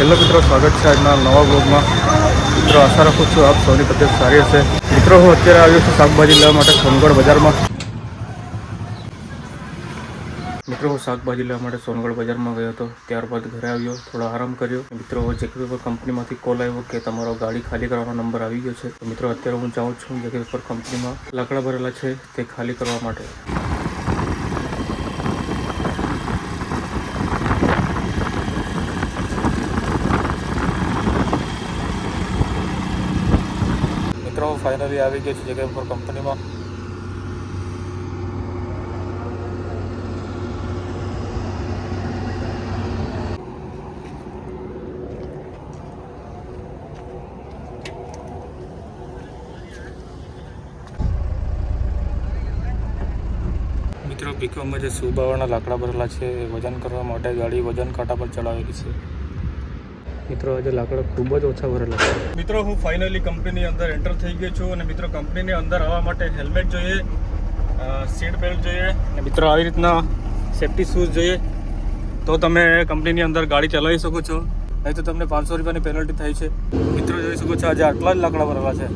Hello મિત્રો, સ્વાગત છે આજના નવા બ્લોગમાં મિત્રો, આશા રાખું છું આપ સૌની તબિયત સારી હશે. મિત્રો, હું અત્યારે આવ્યો છું શાકભાજી લેવા માટે સોનગઢ બજારમાં. મિત્રો, હું શાકભાજી લેવા માટે સોનગઢ બજારમાં ગયો હતો. ત્યારબાદ ઘરે આવ્યો, થોડો આરામ કર્યો. મિત્રો જેકે પેપર કંપનીમાંથી કોલ આવ્યો કે તમારો ગાડી ખાલી કરવાનો નંબર આવી ગયો છે મિત્રો, અત્યારે હું જાઉં છું જે પેપર કંપનીમાં લાકડા ભરેલા છે તે ખાલી કરવા માટે. ફાઇનલી આવી ગયો છે જગ્યા ઉપર કંપનીમાં મિત્રો પિકઅપમાં જે સુબાવાના લાકડા ભરેલા છે, એ વજન કરવા માટે ગાડી વજન કાંટા પર ચડાવેલી છે. મિત્રો, આજે લાકડા ખૂબ જ ઓછા ભરેલા મિત્રો, હું ફાઇનલી કંપનીની અંદર એન્ટર થઈ ગયો છું અને મિત્રો કંપનીની અંદર આવવા માટે હેલ્મેટ જોઈએ સીટ બેલ્ટ જોઈએ અને મિત્રો, આવી રીતના સેફ્ટી શૂઝ જોઈએ. તો તમે કંપનીની અંદર ગાડી ચલાવી શકો છો. નહીં તો તમને પાંચસો રૂપિયાની પેનલ્ટી થાય છે. મિત્રો, જોઈ શકો છો, આજે આટલા જ લાકડા ભરેલા છે.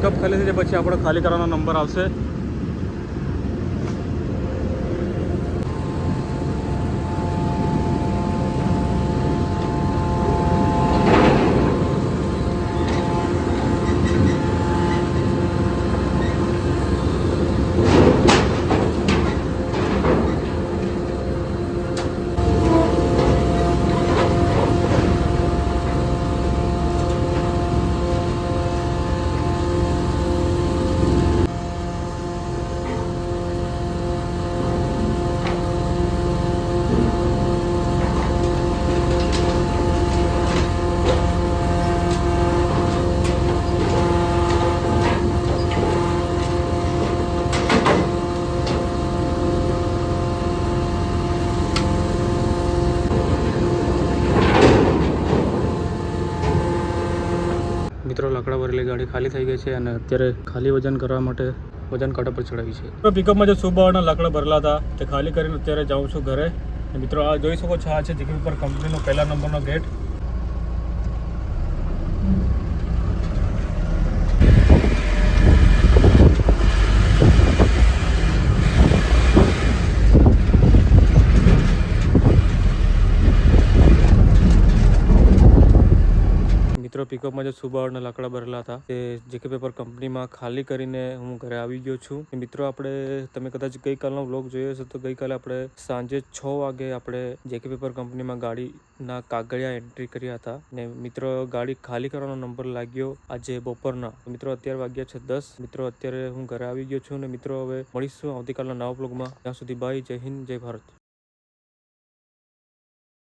પિકઅપ ખાલી થઈ પછી આપણો ખાલી કરવાનો નંબર આવશે. મિત્રો લાકડા ભરેલી ગાડી ખાલી થઈ ગઈ છે અને અત્યારે ખાલી વજન કરવા માટે વજન કાંટા પર ચડાવી છે. પિકઅપમાં જે સુબાવાના લાકડા ભરેલા હતા, તે ખાલી કરીને અત્યારે જાઉં છું ઘરે. મિત્રો, આ જોઈ શકો છો, આ છે જીગી પર કંપનીનો પહેલા નંબરનો ગેટ મિત્રો પિકઅપમાં જે સુબાવડના લાકડા ભરેલા હતા, તે જેકે પેપર કંપનીમાં ખાલી કરીને હું ઘરે આવી ગયો છું. મિત્રો, આપણે, તમે કદાચ ગઈકાલનો વ્લોગ જોયો હશે, તો ગઈકાલે આપણે સાંજે છ વાગે આપણે જેકે પેપર કંપનીમાં ગાડીના કાગળિયા એન્ટ્રી કર્યા હતા. ને મિત્રો, ગાડી ખાલી કરવાનો નંબર લાગ્યો આજે બપોરના. મિત્રો, અત્યારે વાગ્યા છે દસ. મિત્રો, અત્યારે હું ઘરે આવી ગયો છું. ને મિત્રો, હવે મળીશું આવતીકાલના નવા બ્લોગમાં ત્યાં સુધી બાય જય હિન્દ, જય ભારત.